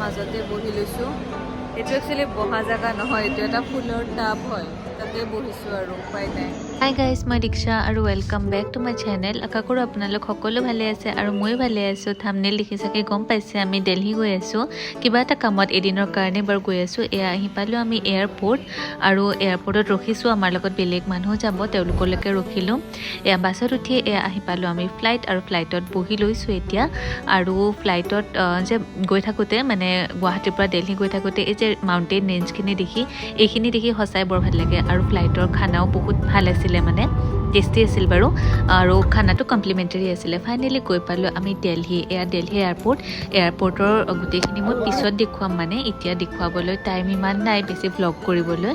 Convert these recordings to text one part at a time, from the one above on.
মাজতে বহি লৈছোঁ। এইটো একচুৱেলি বহা জেগা নহয় এইটো এটা ফুলৰ টাব হয় তাতে বহিছোঁ আৰু উপায় নাই। হাই গাইজ মই দীক্ষা আৰু welcome back to my channel আশা কৰোঁ আপোনালোক সকলো ভালে আছে আৰু ময়ো ভালে আছোঁ। থামনেল দেখি চাগে গম পাইছে আমি দেলহি গৈ আছোঁ। কিবা এটা কামত এদিনৰ কাৰণে বাৰু গৈ আছোঁ। এয়া আহি পালোঁ আমি এয়াৰপৰ্ট আৰু এয়াৰপৰ্টত ৰখিছোঁ। আমাৰ লগত বেলেগ মানুহ যাব তেওঁলোকলৈকে ৰখিলোঁ এয়া বাছত উঠি এয়া আহি পালোঁ আমি ফ্লাইট আৰু ফ্লাইটত বহি লৈছোঁ এতিয়া। আৰু ফ্লাইটত যে গৈ থাকোঁতে মানে গুৱাহাটীৰ পৰা দেলহি গৈ থাকোঁতে এই যে মাউণ্টেইন ৰেঞ্জখিনি দেখি এইখিনি দেখি সঁচাই বৰ ভাল লাগে। আৰু ফ্লাইটৰ খানাও বহুত ভাল আছিলে। মানে টেষ্টি আছিল বাৰু। আৰু খানাটো কমপ্লিমেণ্টেৰী আছিলে। ফাইনেলি গৈ পালোঁ আমি দেলহি এয়া দেলহি এয়াৰপৰ্ট এয়াৰপৰ্টৰ গোটেইখিনি মই পিছত দেখুৱাম মানে এতিয়া দেখুৱাবলৈ টাইম ইমান নাই বেছি ভ্লগ কৰিবলৈ।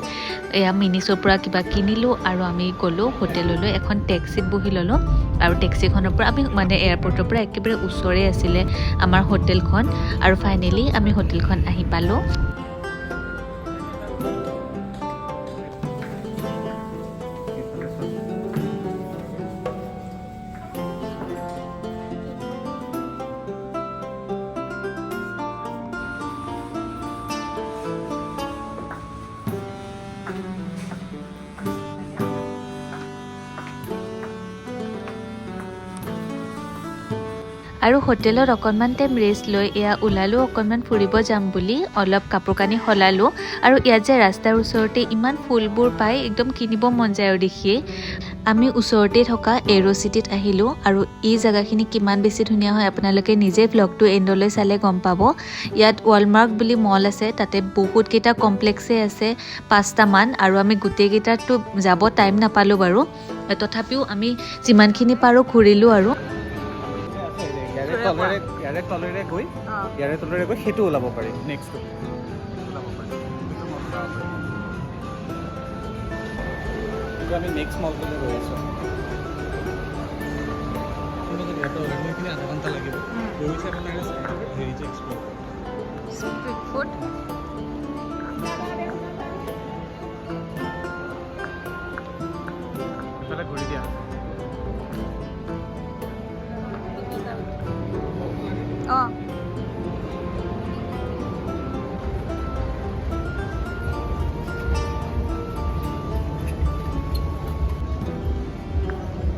এয়া মিনিছৰ পৰা কিবা কিনিলোঁ আৰু আমি গ'লোঁ হোটেললৈ, এখন টেক্সিত বহি ল'লোঁ। আৰু টেক্সিখনৰ পৰা আমি মানে এয়াৰপৰ্টৰ পৰা একেবাৰে ওচৰে আছিলে আমাৰ হোটেলখন। আৰু ফাইনেলি আমি হোটেলখন আহি পালোঁ। আৰু হোটেলত অকণমান টাইম ৰেষ্ট লৈ এয়া ওলালোঁ অকণমান ফুৰিব যাম বুলি অলপ কাপোৰ কানি সলালোঁ আৰু ইয়াত যে ৰাস্তাৰ ওচৰতে ইমান ফুলবোৰ পাই একদম কিনিব মন যায় আৰু দেখিয়ে আমি ওচৰতে থকা এৰ' চিটিত আহিলোঁ আৰু এই জেগাখিনি কিমান বেছি ধুনীয়া হয় আপোনালোকে নিজে ভ্লগটো এণ্ডলৈ চালে গম পাব। ইয়াত ৱালমাৰ্ক বুলি মল আছে তাতে বহুতকেইটা কমপ্লেক্সে আছে পাঁচটামান আৰু আমি গোটেইকেইটাততো যাব টাইম নাপালোঁ বাৰু। তথাপিও আমি যিমানখিনি পাৰোঁ ঘূৰিলোঁ আৰু। তলেৰে ইয়াৰে তলেৰে গৈ ইয়াৰে তলেৰে গৈ সেইটো ওলাব পাৰি। নেক্সটটো আমি নেক্সট মলটোলৈ গৈ আছোঁ। আধা ঘণ্টা লাগিব ফুড অঁ।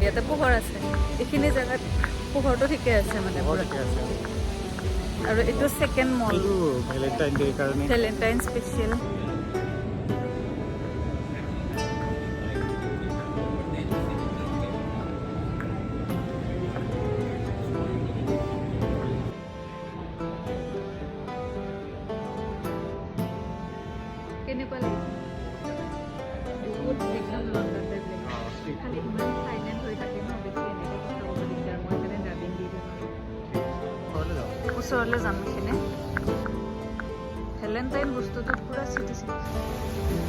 ইয়াতে পোহৰ আছে। এইখিনি জেগাত পোহৰটো ঠিকে আছে মানে আৰু এইটো ছেকেণ্ড মল ভেলেণ্টাইন কাৰণে। ভেলেণ্টাইন স্পেচিয়েল ওচৰলৈ যাম এইখিনি ভেলেণ্টাইন বস্তুটো পূৰা চিটি চিটি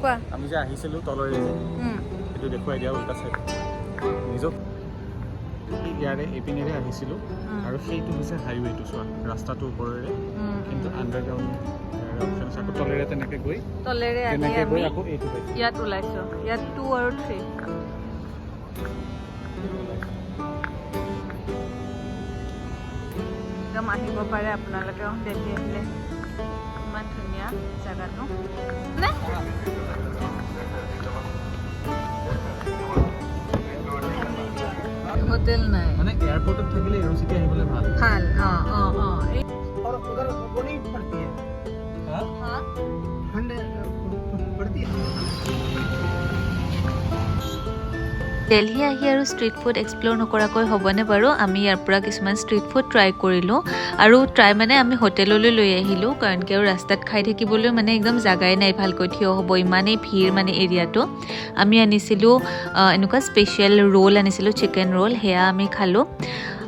কোৱা? আমি যে আহিছিলোঁ তলৰে যে সেইটো দেখুৱাই দিয়া উল্টা চাইড নিজক ইয়াৰে এইপিনেৰে আহিছিলোঁ। আৰু সেইটো হৈছে হাইৱেটো চোৱা ৰাস্তাটোৰ ওপৰেৰে। কিন্তু আণ্ডাৰগ্ৰাউণ্ড অপশ্যন আছে আকৌ তলেৰে তেনেকৈ গৈ তলেৰে আহি তেনেকৈ আমি গৈ আকৌ এইটো পাইছোঁ। ইয়াত ওলাইছো। ইয়াত টু আৰু থ্ৰী একদম আহিব পাৰে দেলহি আহিলে। ইমান ধুনীয়া জেগাটো। নে? থাকিলে এৰ' চিটি আহিবলৈ ভাল ভাল অঁ অঁ অঁ এই और उधर वो नहीं पड़ती है হা? ठंड पड़ती है দেলহি আহি আৰু ষ্ট্ৰীট ফুড এক্সপ্ল'ৰ নকৰাকৈ হ'বনে বাৰু আমি ইয়াৰ পৰা কিছুমান ষ্ট্ৰীট ফুড ট্ৰাই কৰিলোঁ আৰু ট্ৰাই মানে আমি হোটেললৈ লৈ আহিলোঁ কাৰণ কিয় ৰাস্তাত খাই থাকিবলৈ মানে একদম জাগাই নাই ভালকৈ থিয় হ'ব ইমানেই ভিৰ মানে এৰিয়াটো আমি আনিছিলোঁ আহ, এনেকুৱা স্পেচিয়েল ৰোল আনিছিলোঁ চিকেন ৰোল সেয়া আমি খালোঁ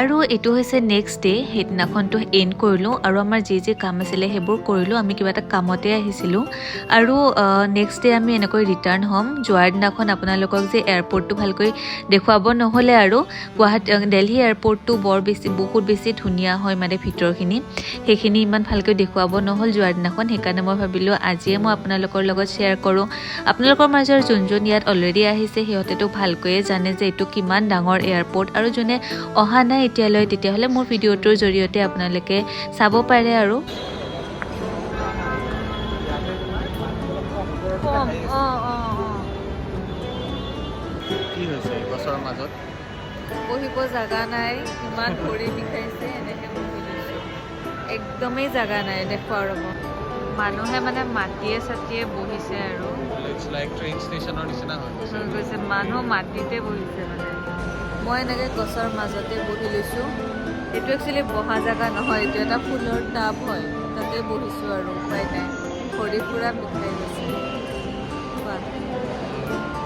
আৰু এইটো হৈছে নেক্সট ডে' সেইদিনাখনটো এণ্ড কৰিলোঁ আৰু আমাৰ যি যি কাম আছিলে সেইবোৰ কৰিলোঁ। আমি কিবা এটা কামতে আহিছিলোঁ। আৰু নেক্সট ডে' আমি এনেকৈ ৰিটাৰ্ণ হ'ম। যোৱাৰ দিনাখন আপোনালোকক যে এয়াৰপৰ্টটো ভালকৈ দেখুৱাব নহ'লে আৰু গুৱাহাটী দেলহি এয়াৰপৰ্টটো বৰ বেছি, বহুত বেছি ধুনীয়া হয় মানে ভিতৰখিনি। সেইখিনি ইমান ভালকৈ দেখুৱাব নহ'ল যোৱাৰ দিনাখন। সেইকাৰণে মই ভাবিলোঁ আজিয়ে মই আপোনালোকৰ লগত শ্বেয়াৰ কৰোঁ। আপোনালোকৰ মাজৰ যোন যোন ইয়াত অলৰেডি আহিছে, সিহঁতেতো ভালকৈয়ে জানে যে এইটো কিমান ডাঙৰ এয়াৰপৰ্ট আৰু যোনে অহা নাই এতিয়ালৈ তেতিয়াহ'লে মোৰ ভিডিঅ'টোৰ জৰিয়তে আপোনালোকে চাব পাৰে আৰু। কি হৈছে গছৰ মাজত? বহিব জাগা নাই ইমান ভৰি বিষাইছে এনেকৈ একদমেই জাগা নাই দেখুৱা ৰ'ব। মানুহে মানে মাটিয়ে চাতিয়ে বহিছে আৰু। মানুহ মাটিতে বহিছে মানে। মই এনেকৈ গছৰ মাজতে বহি লৈছোঁ। এইটো একচুৱেলি বহা জেগা নহয় এইটো এটা ফুলৰ টাব হয়। তাতে বহিছোঁ আৰু উপায় নাই। ভৰি পূৰা বিষাই গৈছে।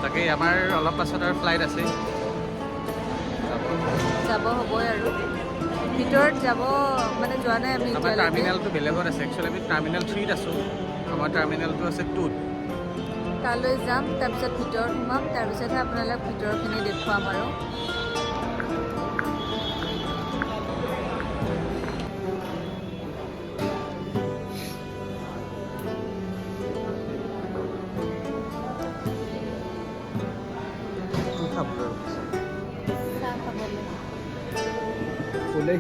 তাকেই আমাৰ অলপ পাছত আৰু ফ্লাইট আছে। যাব। হ'বই আৰু। ভিতৰত যাব মানে যোৱা নাই আমি আমাৰ টাৰ্মিনেলটো বেলেগত আছে। একচুৱেলি আমি টাৰ্মিনেল থ্ৰীত আছোঁ। আমাৰ টাৰ্মিনেলটো আছে টুত তালৈ যাম তাৰপিছত ভিতৰত সোমাম তাৰপিছতহে আপোনালোক ভিতৰখিনি দেখুৱাম আৰু। বলে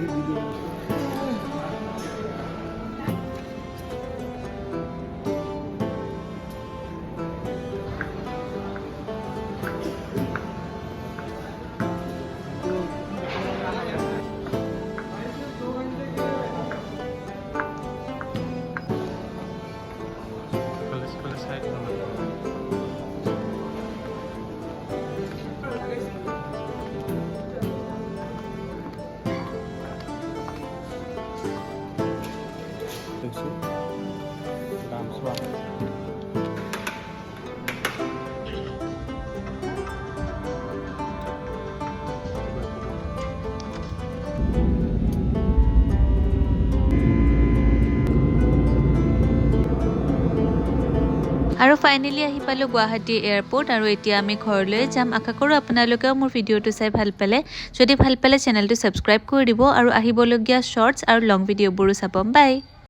বুঝবা আৰু ফাইনেলি আহি পালোঁ গুৱাহাটী এয়াৰপৰ্ট আৰু এতিয়া আমি ঘৰলৈ যাম। আশা কৰোঁ আপোনালোকেও মোৰ ভিডিঅ'টো চাই ভালো পালে। যদি ভালো পালে চেনেলটো ছাবস্ক্ৰাইব কৰি দিব আৰু আহিবলগীয়া শ্বৰ্টছ আৰু লং ভিডিঅ'বোৰো চাব। বাই